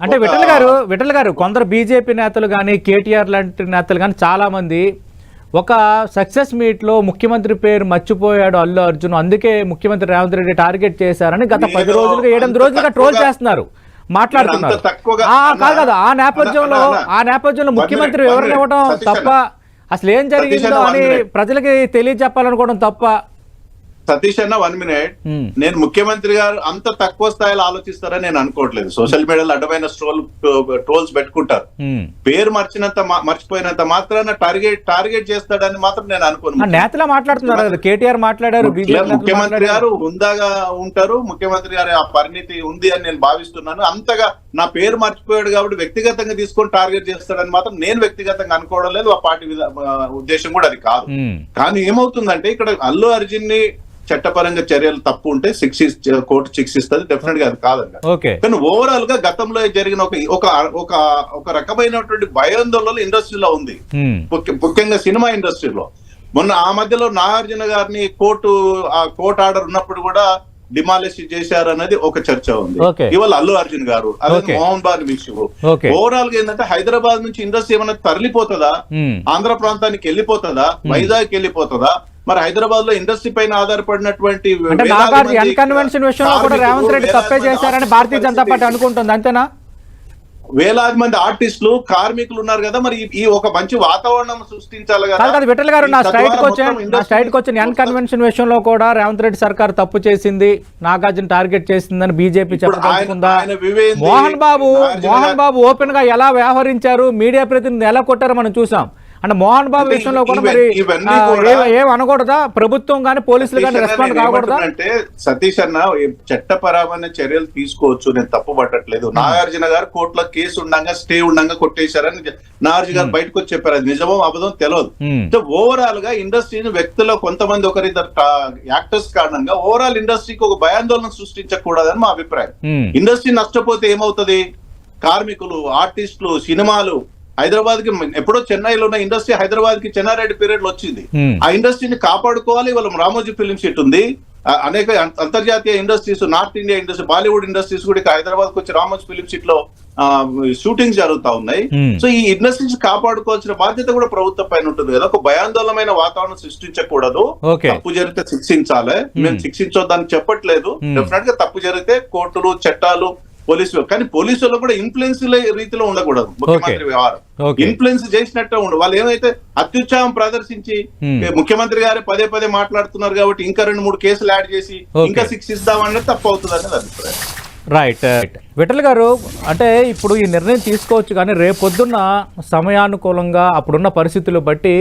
అంటే విఠల్ గారు విఠల్ గారు కొందరు బీజేపీ నేతలు కానీ కేటీఆర్ లాంటి నేతలు కానీ చాలా మంది ఒక సక్సెస్ మీట్లో ముఖ్యమంత్రి పేరు మర్చిపోయాడు అల్లు అర్జున్ అందుకే ముఖ్యమంత్రి రేవంత్ రెడ్డి టార్గెట్ చేశారని గత పది రోజులుగా ఏడెనిమిది రోజులుగా ట్రోల్ చేస్తున్నారు మాట్లాడుతున్నారు కాదు కాదు ఆ నేపథ్యంలో ఆ నేపథ్యంలో ముఖ్యమంత్రి వివరణ. ఇవ్వడం తప్ప అసలు ఏం జరిగిందో అని. ప్రజలకి తెలియజెప్పాలనుకోవడం తప్ప సతీష్ అన్న వన్ మినిట్ Hmm. నేను ముఖ్యమంత్రి గారు అంత తక్కువ స్థాయిలో ఆలోచిస్తారని నేను అనుకోవట్లేదు. సోషల్ మీడియాలో అడ్డమైన స్ట్రోల్ ట్రోల్స్ పెట్టుకుంటారు. ఉమ్. పేరు మర్చినంత మర్చిపోయినంత మాత్రాన టార్గెట్ టార్గెట్ చేస్తాడని మాత్రం నేను అనుకోను. నేతలే మాట్లాడుతున్నారు కేటీఆర్ మాట్లాడారు ముఖ్యమంత్రి. గారు హుందాగా ఉంటారు. ముఖ్యమంత్రి గారి ఆ పరిణితి ఉంది అని నేను భావిస్తున్నాను. అంతగా నా పేరు మర్చిపోయాడు కాబట్టి వ్యక్తిగతంగా తీసుకొని టార్గెట్ చేస్తాడని మాత్రం నేను వ్యక్తిగతంగా అనుకోవడం లేదు. ఆ పార్టీ ఉద్దేశం కూడా అది కాదు. ఉమ్. కానీ ఏమవుతుందంటే ఇక్కడ అల్లు అర్జున్ని చట్టపరంగా చర్యలు తప్పు ఉంటే శిక్ష కోర్టు శిక్షిస్తుంది డెఫినెట్గా అది కాదండి. కానీ ఓవరాల్గా గతంలో జరిగిన ఒక ఒక రకమైనటువంటి భయాందోళనలు ఇండస్ట్రీలో ఉంది. ముఖ్య- ముఖ్యంగా సినిమా ఇండస్ట్రీలో. మొన్న ఆ మధ్యలో నాగార్జున గారిని కోర్టు ఆ కోర్టు ఆర్డర్ ఉన్నప్పుడు కూడా డిమాలిష్ చేశారు అనేది ఒక చర్చ ఉంది. ఇవాళ అల్లు అర్జున్ గారు అదే Okay. మోహన్ బాబు విషయం. ఓవరాల్గా ఏంటంటే హైదరాబాద్ నుంచి ఇండస్ట్రీ ఏమైనా తరలిపోతుందా? ఉమ్. ఆంధ్ర ప్రాంతానికి వెళ్ళిపోతుందా? వైజాగ్ వెళ్ళిపోతుందా? మరి హైదరాబాద్లో ఇండస్ట్రీ పైన ఆధారపడినటువంటి అన్కన్వెన్షన్ విషయంలో కూడా రేవంత్ రెడ్డి తప్పే చేశారని భారతీయ జనతా పార్టీ. అనుకుంటుంది అంతేనా? వేలాది మంది ఆర్టిస్టులు కార్మికులు ఉన్నారు కదా మరి ఈ- ఒక మంచి వాతావరణం సృష్టించాలి కదా. విఠల్ గారు నా స్ట్రైట్ నా స్ట్రైట్ క్వశ్చన్ ఎన్ కన్వెన్షన్ విషయంలో కూడా రేవంత్ రెడ్డి సర్కార్ తప్పు చేసింది నాగార్జున టార్గెట్ చేసిందని బీజేపీ వివేంది, మోహన్ బాబు మోహన్ బాబు ఓపెన్గా ఎలా వ్యవహరించారు మీడియా ప్రతినిధి ఎలా కొట్టారో మనం చూసాం. అంటే మోహన్ బాబు అంటే విషయంలో కూడా మరి ఏం- అనకూడదా? ప్రభుత్వం కానీ పోలీసులు కానీ సతీష్ అన్న రెస్పాండ్ కాకూడదా? ఏమంటున్నానంటే సతీష్ అన్న చట్టపరమైన చర్యలు తీసుకోవచ్చు నేను తప్పు పట్టట్లేదు. నాగార్జున గారు కోర్టులో కేసు ఉండంగా స్టే ఉండంగా కొట్టేశారని నాగార్జున గారు బయటకు వచ్చి చెప్పారు. అది నిజమో అబద్ధం తెలియదు. అంటే ఓవరాల్గా ఇండస్ట్రీని వ్యక్తుల కొంతమంది ఒకరిద్దరు యాక్టర్స్ కారణంగా ఓవరాల్ ఇండస్ట్రీకి ఒక భయాందోళన సృష్టించకూడదని మా అభిప్రాయం. ఇండస్ట్రీ నష్టపోతే ఏమవుతది? కార్మికులు ఆర్టిస్టులు సినిమాలు హైదరాబాద్కి ఎప్పుడో చెన్నైలో ఉన్న ఇండస్ట్రీ హైదరాబాద్కి చెన్నారెడ్డి పీరియడ్లో వచ్చింది. ఆ ఇండస్ట్రీని కాపాడుకోవాలి ఇవాళ రామోజీ ఫిలిం సిటీ ఉంది అనేక అంతర్జాతీయ industries north India industry Bollywood industries కూడా హైదరాబాద్కు వచ్చి రామోజీ ఫిలిం సిటీ లో షూటింగ్స్ జరుగుతా ఉన్నాయి. సో ఈ ఇండస్ట్రీస్ కాపాడుకోవాల్సిన బాధ్యత కూడా ప్రభుత్వం పైన ఉంటుంది కదా ఒక భయాందోళనమైన వాతావరణం సృష్టించకూడదు. తప్పు జరిగితే శిక్షించాలి మేము శిక్షించొద్దని చెప్పట్లేదు. డెఫినెట్గా తప్పు జరిగితే కోర్టులు చట్టాలు పోలీసులు కానీ పోలీసులు కూడా ఇన్ఫ్లుయెన్స్ రీతిలో ఉండకూడదు. ముఖ్యమంత్రి వ్యవహారం. ఇన్ఫ్లుయెన్స్ చేసినట్టే ఉండు. వాళ్ళు ఏమైతే అత్యుత్సాహం ప్రదర్శించి ముఖ్యమంత్రి గారు పదే పదే మాట్లాడుతున్నారు కాబట్టి ఇంకా రెండు మూడు కేసులు యాడ్ చేసి. ఇంకా శిక్షిస్తామన్నది తప్పు అవుతుంది అనేది అభిప్రాయం. Right right. విఠల్ గారు అంటే ఇప్పుడు ఈ నిర్ణయం తీసుకోవచ్చు కానీ రేపొద్దున్న సమయానుకూలంగా అప్పుడున్న పరిస్థితులు బట్టి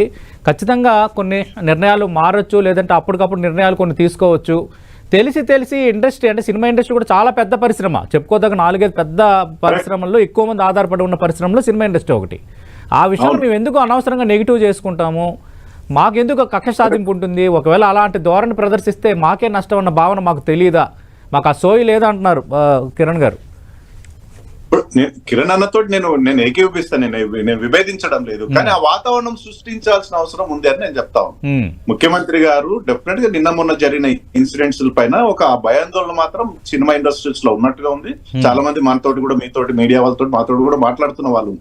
ఖచ్చితంగా కొన్ని నిర్ణయాలు మారచ్చు లేదంటే అప్పటికప్పుడు నిర్ణయాలు కొన్ని తీసుకోవచ్చు. తెలిసి తెలిసి ఇండస్ట్రీ అంటే సినిమా ఇండస్ట్రీ కూడా చాలా పెద్ద పరిశ్రమ. చెప్పుకోదగ్గ నాలుగైదు పెద్ద పరిశ్రమల్లో ఎక్కువ మంది ఆధారపడి ఉన్న పరిశ్రమలో సినిమా ఇండస్ట్రీ ఒకటి. ఆ విషయంలో మేము ఎందుకు అనవసరంగా నెగిటివ్ చేసుకుంటాము? మాకెందుకు కక్ష సాధింపు ఉంటుంది? ఒకవేళ అలాంటి ధోరణి ప్రదర్శిస్తే మాకే నష్టం అన్న భావన మాకు తెలియదా మాకు ఆ సోయి లేదా అంటున్నారు కిరణ్ గారు. కిరణ్ అన్నతో నేను నేను ఏకీభవిస్తాను నేను నేను విభేదించడం లేదు. కానీ ఆ వాతావరణం సృష్టించాల్సిన అవసరం ఉంది అని నేను చెప్తా. ఉమ్, ముఖ్యమంత్రి గారు డెఫినెట్గా నిన్న మొన్న జరిగిన ఇన్సిడెంట్స్ పైన ఒక భయాందోళన మాత్రం సినిమా ఇండస్ట్రీస్లో ఉన్నట్టుగా ఉంది. చాలా మంది మనతోటి కూడా మీతోటి మీడియా వాళ్ళతో మాతోటి కూడా మాట్లాడుతున్న వాళ్ళు.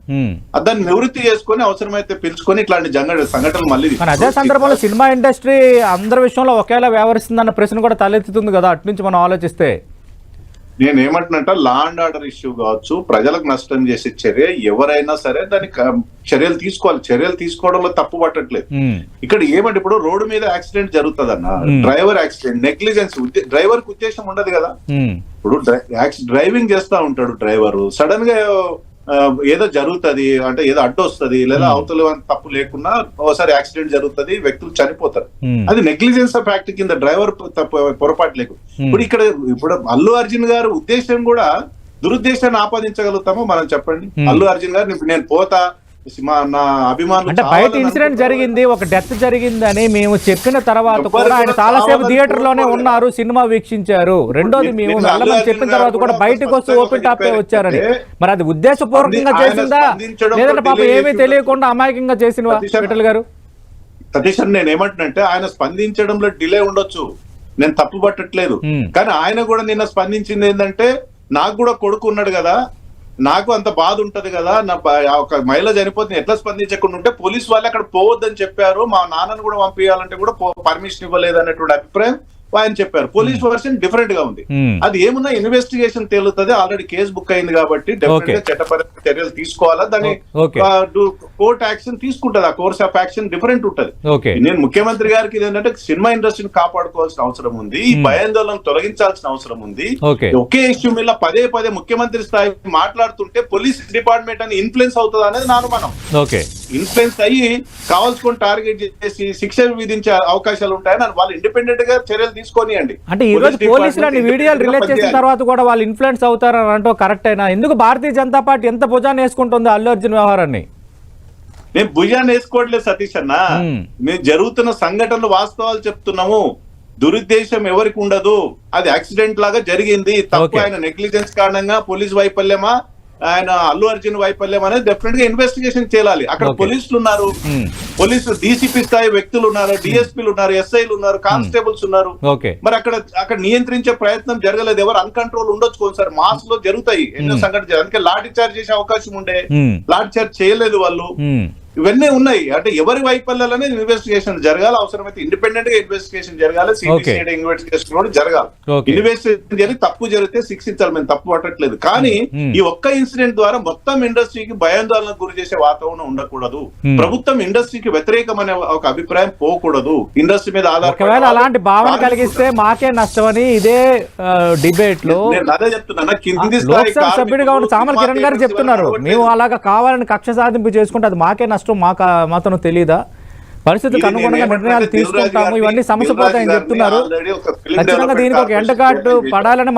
దాన్ని నివృత్తి చేసుకొని అవసరమైతే పిలుచుకొని ఇట్లాంటి జంగ సంఘటనలు మళ్ళీ అదే సందర్భంలో సినిమా ఇండస్ట్రీ అందరి విషయంలో ఒకేలా వ్యవహరిస్తుందన్న ప్రశ్న కూడా తలెత్తుతుంది కదా అటు నుంచి మనం ఆలోచిస్తే. నేను ఏమంటున్నట్ట లా అండ్ ఆర్డర్ ఇష్యూ కావచ్చు ప్రజలకు నష్టం చేసే చర్య ఎవరైనా సరే దానికి క- చర్యలు తీసుకోవాలి. చర్యలు తీసుకోవడంలో తప్పు పట్టట్లేదు. ఇక్కడ ఏమంటే ఇప్పుడు రోడ్డు మీద యాక్సిడెంట్ జరుగుతుంది Hmm. డ్రైవర్ యాక్సిడెంట్ నెగ్లిజెన్స్ డ్రైవర్కి ఉద్దేశం ఉండదు కదా. ఇప్పుడు డ్రైవింగ్ చేస్తా ఉంటాడు డ్రైవర్. సడన్గా ఏదో జరుగుతది అంటే ఏదో అడ్డు వస్తుంది లేదా అవతల తప్పు లేకున్నా ఒకసారి యాక్సిడెంట్ జరుగుతుంది వ్యక్తులు చనిపోతారు. అది నెగ్లిజెన్స్ ఆఫ్ యాక్ట్ కింద డ్రైవర్ తప్పు పొరపాటు లేకు. ఇప్పుడు ఇక్కడ ఇప్పుడు అల్లు అర్జున్ గారు ఉద్దేశం కూడా దురుద్దేశాన్ని ఆపాదించగలుగుతామో మనం చెప్పండి. అల్లు అర్జున్ గారు నేను పోతా నా అభిమానులు అంటే బయట ఇన్సిడెంట్. జరిగింది ఒక డెత్ జరిగిందని మేము చెప్పిన తర్వాత కూడా ఆయన చాలాసేపు థియేటర్లోనే. ఉన్నారు సినిమా వీక్షించారు రెండోది మేము వెళ్ళమని చెప్పిన తర్వాత కూడా బయటకు వస్తూ ఓపెన్ టాపే. వచ్చారని మరి అది ఉద్దేశపూర్వకంగా చేసిందా లేదంటే పాప ఏమీ తెలియకుండా అమాయకంగా అన్న. విఠల్ గారు సతీష్ నేను ఏమంటున్నంటే ఆయన స్పందించడంలో డిలే ఉండొచ్చు నేను తప్పు పట్టట్లేదు. కానీ ఆయన కూడా నిన్న స్పందించింది ఏంటంటే నాకు కూడా కొడుకు ఉన్నాడు కదా నాకు అంత బాధ ఉంటది కదా నా ఒక మహిళ చనిపోతుంది ఎట్లా స్పందించకుండా ఉంటే పోలీస్ వాళ్ళు అక్కడ పోవద్దని చెప్పారు మా నాన్నను కూడా పంపించాలంటే కూడా పర్మిషన్ ఇవ్వలేదు అన్నటువంటి అభిప్రాయం. ఆయన చెప్పారు. పోలీస్ వర్షన్ డిఫరెంట్గా ఉంది. ఉమ్, అది ఏమున్నా ఇన్వెస్టిగేషన్ తేలుతుంది ఆల్రెడీ కేసు బుక్ అయింది కాబట్టి డెఫినెట్గా Okay. చట్టపరమైన చర్యలు తీసుకోవాలా? దాని. కోర్ట్ యాక్షన్ తీసుకుంటది. ఆ కోర్స్ ఆఫ్ యాక్షన్ డిఫరెంట్ ఉంటది. నేను ముఖ్యమంత్రి గారికి ఏంటంటే సినిమా ఇండస్ట్రీని కాపాడుకోవాల్సిన అవసరం ఉంది. ఈ Hmm. భయాందోళన తొలగించాల్సిన అవసరం ఉంది. ఒకే ఇష్యూ మీద పదే పదే ముఖ్యమంత్రి స్థాయి మాట్లాడుతుంటే పోలీస్ డిపార్ట్మెంట్ అని ఇన్ఫ్లుయెన్స్ అవుతుంది అనేది నా అనుమానం. ఓకే ఇన్ఫ్లుయెన్స్ అయ్యి కావాల్సుకొని టార్గెట్ చేసి శిక్ష విధించే అవకాశాలు ఉంటాయని వాళ్ళు ఇండిపెండెంట్గా చర్యలు తీసుకొనియండి. అంటే ఈ రోజు పోలీసులు అన్ని వీడియోలు రిలీజ్ చేసిన. తర్వాత కూడా వాళ్ళు ఇన్ఫ్లుయెన్స్ అవుతారని అంటూ కరెక్ట్ అయినా. ఎందుకు భారతీయ జనతా పార్టీ ఎంత భుజాన్ని వేసుకుంటుందో అల్లు అర్జున్ వ్యవహారాన్ని? మేము భుజాన్ని వేసుకోవట్లేదు సతీష్ అన్న. Hmm. మేము జరుగుతున్న సంఘటనలు వాస్తవాలు చెప్తున్నాము. దురుద్దేశం ఎవరికి ఉండదు. అది యాక్సిడెంట్ లాగా జరిగింది. తప్పు. ఆయన నెగ్లిజెన్స్ కారణంగా పోలీస్ వైఫల్యమా? ఆయన అల్లు అర్జున్ వైఫల్యం అనేది డెఫినెట్గా ఇన్వెస్టిగేషన్ చేయాలి. అక్కడ. పోలీసులు ఉన్నారు ఉమ్, పోలీసులు డీసీపీ స్థాయి వ్యక్తులు ఉన్నారు డిఎస్పీలు ఉన్నారు ఎస్ఐలు ఉన్నారు కానిస్టేబుల్స్ ఉన్నారు. ఓకే మరి అక్కడ అక్కడ నియంత్రించే ప్రయత్నం జరగలేదు. ఎవరు అన్కంట్రోల్ ఉండొచ్చు కొంచెం మాస్లో జరుగుతాయి. ఎన్నో Hmm. సంఘటన. అందుకే లాఠీ చార్జ్ చేసే అవకాశం ఉండే. లాఠీ చార్జ్ చేయలేదు వాళ్ళు. ఇవన్నీ ఉన్నాయి. అంటే ఎవరి వైఫల్యాలనే ఇన్వెస్టిగేషన్ జరగాలి. అవసరమైతే ఇండిపెండెంట్గా ఇన్వెస్టిగేషన్ జరగాలి. సిబిసిఐడి ఇన్వెస్టిగేషన్ కూడా జరగాలి. ఇన్వెస్టిగేషన్ జరిగి తప్పు జరిగితే శిక్షించాలి. మేము తప్పు పట్టట్లేదు. కానీ Hmm. ఈ ఒక్క ఇన్సిడెంట్ ద్వారా మొత్తం ఇండస్ట్రీకి భయాందోళనకు గురి చేసే వాతావరణం ఉండకూడదు. Hmm. ప్రభుత్వం ఇండస్ట్రీకి వ్యతిరేకమనే ఒక అభిప్రాయం పోకూడదు. ఇండస్ట్రీ మీద ఆధారపడి ఒకవేళ అలాంటి భావన కలిగిస్తే మాకే నష్టమని ఇదే డిబేట్లో నేను అదే చెప్తున్నా కింది సభ్యుడిగా ఉన్న సినిమా కిరణ్ గారు చెప్తున్నారు. మేము అలాగా కావాలని కక్ష సాధింపు చేసుకుంటే అది మాకే నష్టం. మాకు మాత్రం తెలియదా పరిస్థితికి అనుగుణంగా నిర్ణయాలు తీసుకుంటాము ఇవన్నీ సమస్య దిల్ రాజు పోతాయని గారిని చెప్తున్నారు ఖచ్చితంగా దీనికి ఒక ఎండ corporation కార్డు chairman పడాలని